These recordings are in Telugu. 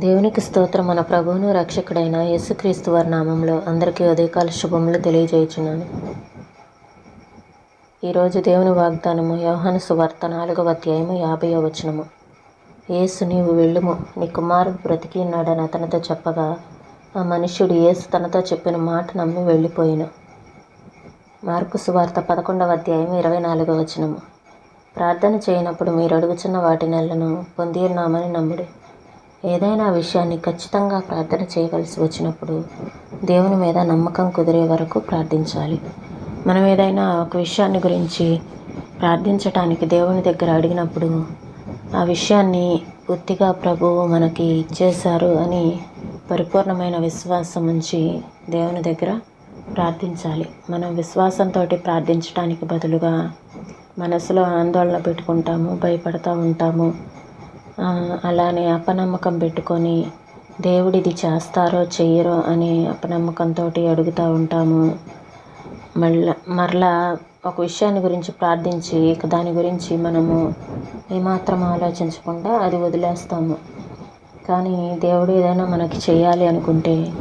దేవునికి స్తోత్రం మన ప్రభువును రక్షకుడైన యేసుక్రీస్తు వారి నామంలో అందరికీ ఉదయకాల శుభములు తెలియజేయుచున్నాను. ఈరోజు దేవుని వాగ్దానము యోహాను సువార్త నాలుగవ అధ్యాయము యాభై వచనము. యేసు నీవు వెళ్ళుము. నీ కుమారుడు బ్రతికి ఉన్నాడని అతనితో చెప్పగా ఆ మనుష్యుడు యేసు తనతో చెప్పిన మాట నమ్మి వెళ్ళిపోయిన. మార్కు సువార్త పదకొండవ అధ్యాయం ఇరవై నాలుగవ వచనము. ప్రార్థన చేయనప్పుడు మీరు అడుగుచున్న వాటి నెలను పొంది ఉన్నామని నమ్ముడు. ఏదైనా విషయాన్ని ఖచ్చితంగా ప్రార్థన చేయవలసి వచ్చినప్పుడు దేవుని మీద నమ్మకం కుదిరే వరకు ప్రార్థించాలి. మనం ఏదైనా ఒక విషయాన్ని గురించి ప్రార్థించటానికి దేవుని దగ్గర అడిగినప్పుడు ఆ విషయాన్ని పూర్తిగా ప్రభువు మనకి ఇచ్చేశారు అని పరిపూర్ణమైన విశ్వాసం ఉంచి దేవుని దగ్గర ప్రార్థించాలి. మనం విశ్వాసంతో ప్రార్థించడానికి బదులుగా మనసులో ఆందోళన పెట్టుకుంటాము భయపడతా ఉంటాము. అలానే అపనమ్మకం పెట్టుకొని దేవుడు ఇది చేస్తారో చెయ్యరో అని అపనమ్మకంతో అడుగుతూ ఉంటాము. మళ్ళా మరలా ఒక విషయాన్ని గురించి ప్రార్థించి ఇక దాని గురించి మనము ఏమాత్రం ఆలోచించకుండా అది వదిలేస్తాము. కానీ దేవుడు ఏదైనా మనకి చేయాలి అనుకుంటే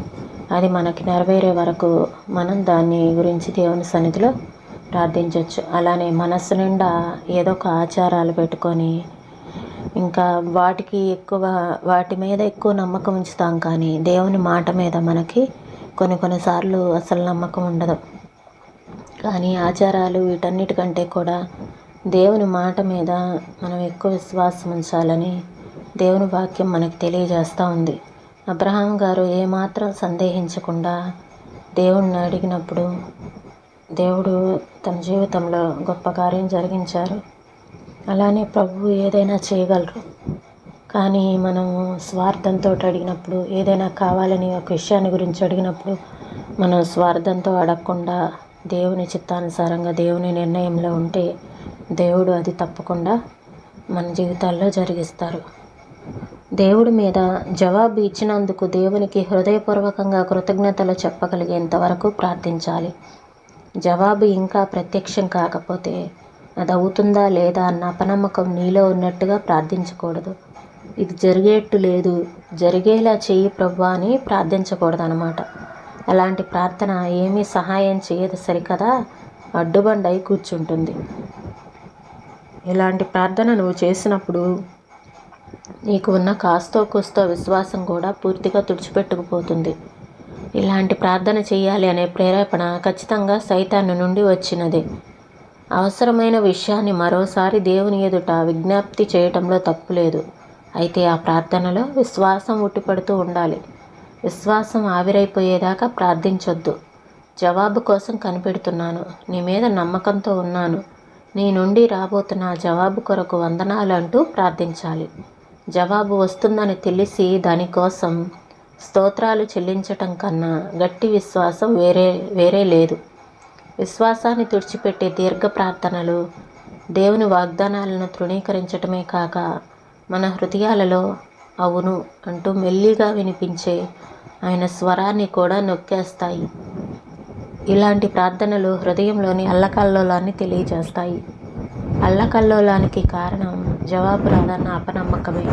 అది మనకి నెరవేరే వరకు మనం దాన్ని గురించి దేవుని సన్నిధిలో ప్రార్థించవచ్చు అలానే మనస్సు నిండా ఏదో ఒక ఆచారాలు పెట్టుకొని ఇంకా వాటికి ఎక్కువ వాటి మీద ఎక్కువ నమ్మకం ఉంచుతాం కానీ దేవుని మాట మీద మనకి కొన్ని కొన్నిసార్లు అసలు నమ్మకం ఉండదు. కానీ ఆచారాలు వీటన్నిటికంటే కూడా దేవుని మాట మీద మనం ఎక్కువ విశ్వాసం ఉంచాలని దేవుని వాక్యం మనకి తెలియజేస్తూ ఉంది. అబ్రహాం గారు ఏమాత్రం సందేహించకుండా దేవుణ్ణి అడిగినప్పుడు దేవుడు తన జీవితంలో గొప్ప కార్యం జరిగించారు. అలానే ప్రభువు ఏదైనా చేయగలరు. కానీ మనము స్వార్థంతో అడిగినప్పుడు ఏదైనా కావాలని ఒక విషయాన్ని గురించి అడిగినప్పుడు మనం స్వార్థంతో అడగకుండా దేవుని చిత్తానుసారంగా దేవుని నిర్ణయంలో ఉంటే దేవుడు అది తప్పకుండా మన జీవితాల్లో జరిగిస్తారు. దేవుడి మీద జవాబు ఇచ్చినందుకు దేవునికి హృదయపూర్వకంగా కృతజ్ఞతలు చెప్పగలిగేంత వరకు ప్రార్థించాలి. జవాబు ఇంకా ప్రత్యక్షం కాకపోతే అది అవుతుందా లేదా అన్న అపనమ్మకం నీలో ఉన్నట్టుగా ప్రార్థించకూడదు. ఇది జరిగేట్టు లేదు. జరిగేలా చెయ్యి ప్రభా అని ప్రార్థించకూడదు అనమాట అలాంటి ప్రార్థన ఏమీ సహాయం చేయదు సరికదా? అడ్డుబండై కూర్చుంటుంది. ఇలాంటి ప్రార్థన నువ్వు చేసినప్పుడు నీకు ఉన్న కాస్తో కూస్తో విశ్వాసం కూడా పూర్తిగా తుడిచిపెట్టుకుపోతుంది. ఇలాంటి ప్రార్థన చేయాలి అనే ప్రేరేపణ ఖచ్చితంగా సైతాన్ని నుండి వచ్చినదే. అవసరమైన విషయాన్ని మరోసారి దేవుని ఎదుట విజ్ఞప్తి చేయటంలో తప్పు లేదు. అయితే ఆ ప్రార్థనలో విశ్వాసం ఉట్టిపడుతూ ఉండాలి. విశ్వాసం ఆవిరైపోయేదాకా ప్రార్థించొద్దు. జవాబు కోసం కనిపెడుతున్నాను. నీ మీద నమ్మకంతో ఉన్నాను. నీ నుండి రాబోతున్న జవాబు కొరకు వందనాలు అంటూ ప్రార్థించాలి. జవాబు వస్తుందని తెలిసి దానికోసం స్తోత్రాలు చెల్లించటం కన్నా గట్టి విశ్వాసం వేరే వేరే లేదు. విశ్వాసాన్ని తుడిచిపెట్టే దీర్ఘ ప్రార్థనలు దేవుని వాగ్దానాలను తృణీకరించటమే కాక మన హృదయాలలో అవును అంటూ మెల్లిగా వినిపించే ఆయన స్వరాన్ని కూడా నొక్కేస్తాయి. ఇలాంటి ప్రార్థనలు హృదయంలోని అల్లకల్లోలాన్ని తెలియజేస్తాయి. అల్లకల్లోలానికి కారణం జవాబు రాదన్న అపనమ్మకమే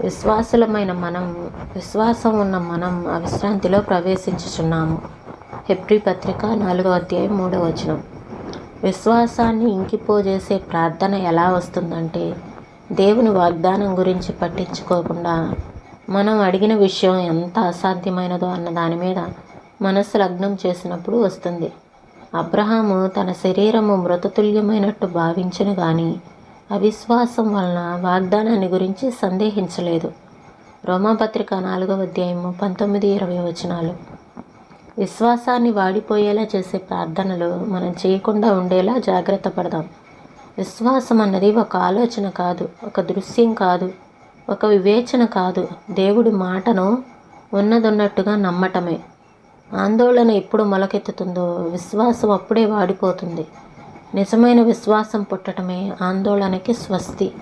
విశ్వాసులమైన మనం విశ్వాసం ఉన్న మనం అవిశ్రాంతిలో ప్రవేశించుచున్నాము. హెబ్రి పత్రిక నాలుగో అధ్యాయం మూడో వచనం. విశ్వాసాన్ని ఇంకిపోజేసే ప్రార్థన ఎలా వస్తుందంటే దేవుని వాగ్దానం గురించి పట్టించుకోకుండా మనం అడిగిన విషయం ఎంత అసాధ్యమైనదో అన్న దాని మీద మనస్సు లగ్నం చేసినప్పుడు వస్తుంది. అబ్రహాము తన శరీరము మృతతుల్యమైనట్టు భావించను కానీ అవిశ్వాసం వలన వాగ్దానాన్ని గురించి సందేహించలేదు. రోమాపత్రిక నాలుగవ అధ్యాయము పంతొమ్మిది ఇరవై వచనాలు. విశ్వాసాన్ని వాడిపోయేలా చేసే ప్రార్థనలు మనం చేయకుండా ఉండేలా జాగ్రత్త పడదాం. విశ్వాసం అన్నది ఒక ఆలోచన కాదు ఒక దృశ్యం కాదు ఒక వివేచన కాదు. దేవుడి మాటను ఉన్నదన్నట్టుగా నమ్మటమే. ఆందోళన ఎప్పుడు మొలకెత్తుతుందో విశ్వాసం అప్పుడే వాడిపోతుంది. నిజమైన విశ్వాసం పుట్టడమే ఆందోళనకి స్వస్తి.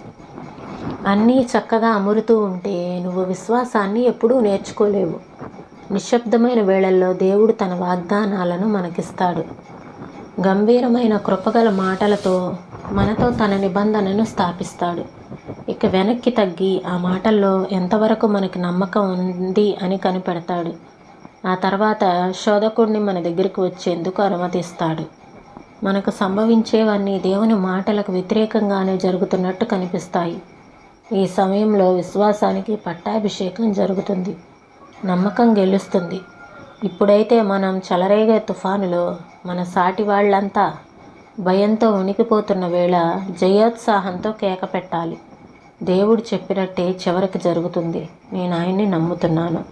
అన్నీ చక్కగా అమురుతూ ఉంటే నువ్వు విశ్వాసాన్ని ఎప్పుడూ నేర్చుకోలేవు. నిశ్శబ్దమైన వేళల్లో దేవుడు తన వాగ్దానాలను మనకిస్తాడు. గంభీరమైన కృపగల మాటలతో మనతో తన నిబంధనను స్థాపిస్తాడు. ఇక వెనక్కి తగ్గి ఆ మాటల్లో ఎంతవరకు మనకి నమ్మకం ఉంది అని కనిపెడతాడు. ఆ తర్వాత శోధకుడిని మన దగ్గరికి వచ్చేందుకు అనుమతిస్తాడు. మనకు సంభవించేవన్నీ దేవుని మాటలకు వ్యతిరేకంగానే జరుగుతున్నట్టు కనిపిస్తాయి. ఈ సమయంలో విశ్వాసానికి పట్టాభిషేకం జరుగుతుంది. నమ్మకం గెలుస్తుంది. ఇప్పుడైతే మనం చెలరేగే తుఫానులో మన సాటి వాళ్ళంతా భయంతో ఉనికిపోతున్న వేళ జయోత్సాహంతో కేక పెట్టాలి. దేవుడు చెప్పినట్టే చివరికి జరుగుతుంది. నేను ఆయన్ని నమ్ముతున్నాను.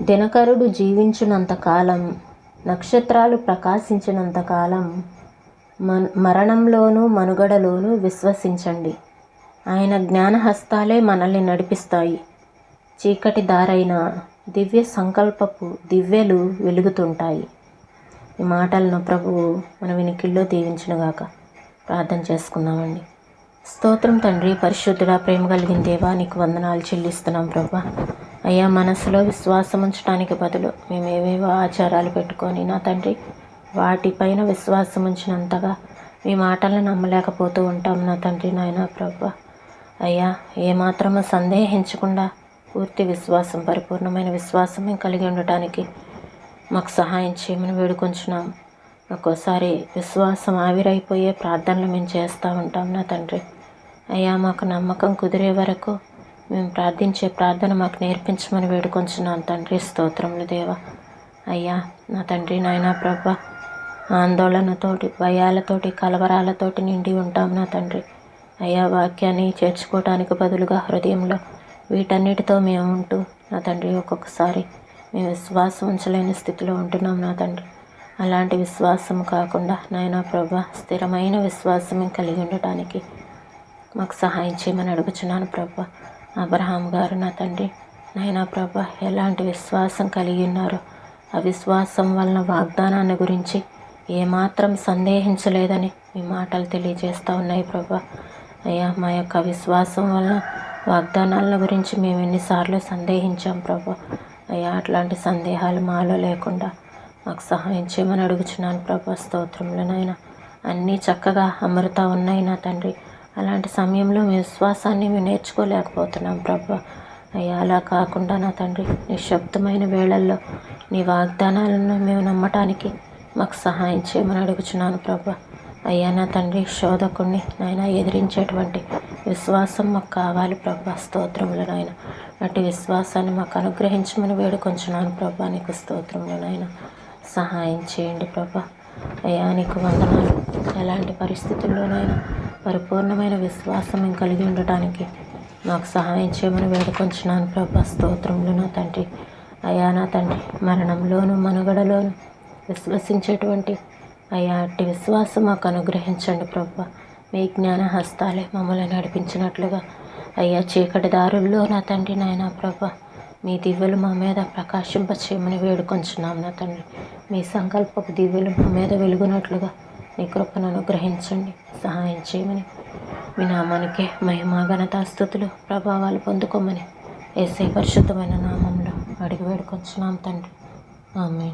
దినకరుడు జీవించినంత కాలం నక్షత్రాలు ప్రకాశించినంత కాలం మన మరణంలోనూ మనుగడలోనూ విశ్వసించండి. ఆయన జ్ఞానహస్తాలే మనల్ని నడిపిస్తాయి. చీకటి దారైన దివ్య సంకల్పపు దివ్యలు వెలుగుతుంటాయి. ఈ మాటలను ప్రభువు మన వినికిల్లో దీవించినగాక. ప్రార్థన చేసుకుందామండి. స్తోత్రం తండ్రి పరిశుద్ధుడా ప్రేమ కలిగిన దేవా నీకు వందనాలు చెల్లిస్తున్నాం ప్రభా. అయ్యా మనసులో విశ్వాసం ఉంచడానికి బదులు మేము ఏవేవో ఆచారాలు పెట్టుకొని నా తండ్రి వాటిపైన విశ్వాసం ఉంచినంతగా మీ మాటలను నమ్మలేకపోతూ ఉంటాం నా తండ్రి నాయన ప్రభా. అయ్యా ఏమాత్రమో సందేహించకుండా పూర్తి విశ్వాసం పరిపూర్ణమైన విశ్వాసం మేము కలిగి ఉండటానికి మాకు సహాయం చేయమని వేడుకొంచున్నాం. ఒక్కోసారి విశ్వాసం ఆవిరైపోయే ప్రార్థనలు మేము చేస్తూ ఉంటాం నా తండ్రి. అయ్యా మాకు నమ్మకం కుదిరే వరకు మేము ప్రార్థించే ప్రార్థన మాకు నేర్పించమని వేడుకొంచున్నాం తండ్రి. స్తోత్రములు దేవ. అయ్యా నా తండ్రి నాయన ప్రభ ఆందోళనతోటి భయాలతోటి కలవరాలతోటి నిండి ఉంటాం నా తండ్రి. అయ్యా వాక్యాన్ని చేర్చుకోవటానికి బదులుగా హృదయంలో వీటన్నిటితో మేము ఉంటూ నా తండ్రి ఒక్కొక్కసారి మేము విశ్వాసం ఉంచలేని స్థితిలో ఉంటున్నాం నా తండ్రి. అలాంటి విశ్వాసం కాకుండా నాయన ప్రభా స్థిరమైన విశ్వాసం కలిగి ఉండటానికి మాకు సహాయం చేయమని అడుగుచున్నాను ప్రభా. అబ్రహాం గారు నా తండ్రి నాయన ప్రభా ఎలాంటి విశ్వాసం కలిగి ఉన్నారో ఆ విశ్వాసం వలన వాగ్దానాన్ని గురించి ఏమాత్రం సందేహించలేదని మీ మాటలు తెలియజేస్తూ ఉన్నాయి ప్రభా. అయ్యా మా యొక్క విశ్వాసం వలన వాగ్దానాల గురించి మేము ఎన్నిసార్లు సందేహించాం ప్రభా. అయ్యా అట్లాంటి సందేహాలు మాలో లేకుండా మాకు సహాయం చేయమని అడుగుచున్నాను ప్రభా. స్తోత్రంలోనైనా అన్నీ చక్కగా అమరుతా ఉన్నాయి నా తండ్రి. అలాంటి సమయంలో మీ విశ్వాసాన్ని మేము నేర్చుకోలేకపోతున్నాం ప్రభా. అయ్యా అలా కాకుండా నా తండ్రి నిశ్శబ్దమైన వేళల్లో నీ వాగ్దానాలను మేము నమ్మటానికి మాకు సహాయం చేయమని అడుగుచున్నాను ప్రభా. అయ్యా నా తండ్రి శోధకుణ్ణి నాయన ఎదిరించేటువంటి విశ్వాసం మాకు కావాలి ప్రభా స్తోత్రములు నాయన. అటు విశ్వాసాన్ని మాకు అనుగ్రహించమని వేడుకొంచున్నాను ప్రభా నీకు స్తోత్రములు నాయన. సహాయం చేయండి ప్రభా. అయ్యా నీకు వందనాలు. ఎలాంటి పరిస్థితుల్లోనైనా పరిపూర్ణమైన విశ్వాసం మేము కలిగి ఉండటానికి నాకు సహాయం చేయమని వేడుకొంచున్నాను ప్రభా స్తోత్రములు నా తండ్రి. అయ్యా నా తండ్రి మరణంలోను మనుగడలోను విశ్వసించేటువంటి అయ్యా అట్టి విశ్వాసం మాకు అనుగ్రహించండి ప్రభా. మీ జ్ఞాన హస్తాలే మమ్మల్ని నడిపించినట్లుగా. అయ్యా చీకటి దారుల్లో నా తండ్రి నాయన ప్రభ మీ దివ్యలు మా మీద ప్రకాశింపచేయమని వేడుకొంచున్నాం నా తండ్రి. మీ సంకల్పపు దివ్యలు మా మీద వెలుగునట్లుగా మీ కృపను అనుగ్రహించండి సహాయం చేయమని. మీ నామానికి మహిమా ఘనతాస్థుతులు ప్రభావాలు పొందుకోమని. ఏసే పరిశుద్ధమైన నామంలో అడిగి వేడుకొంచున్నాం తండ్రి. ఆమె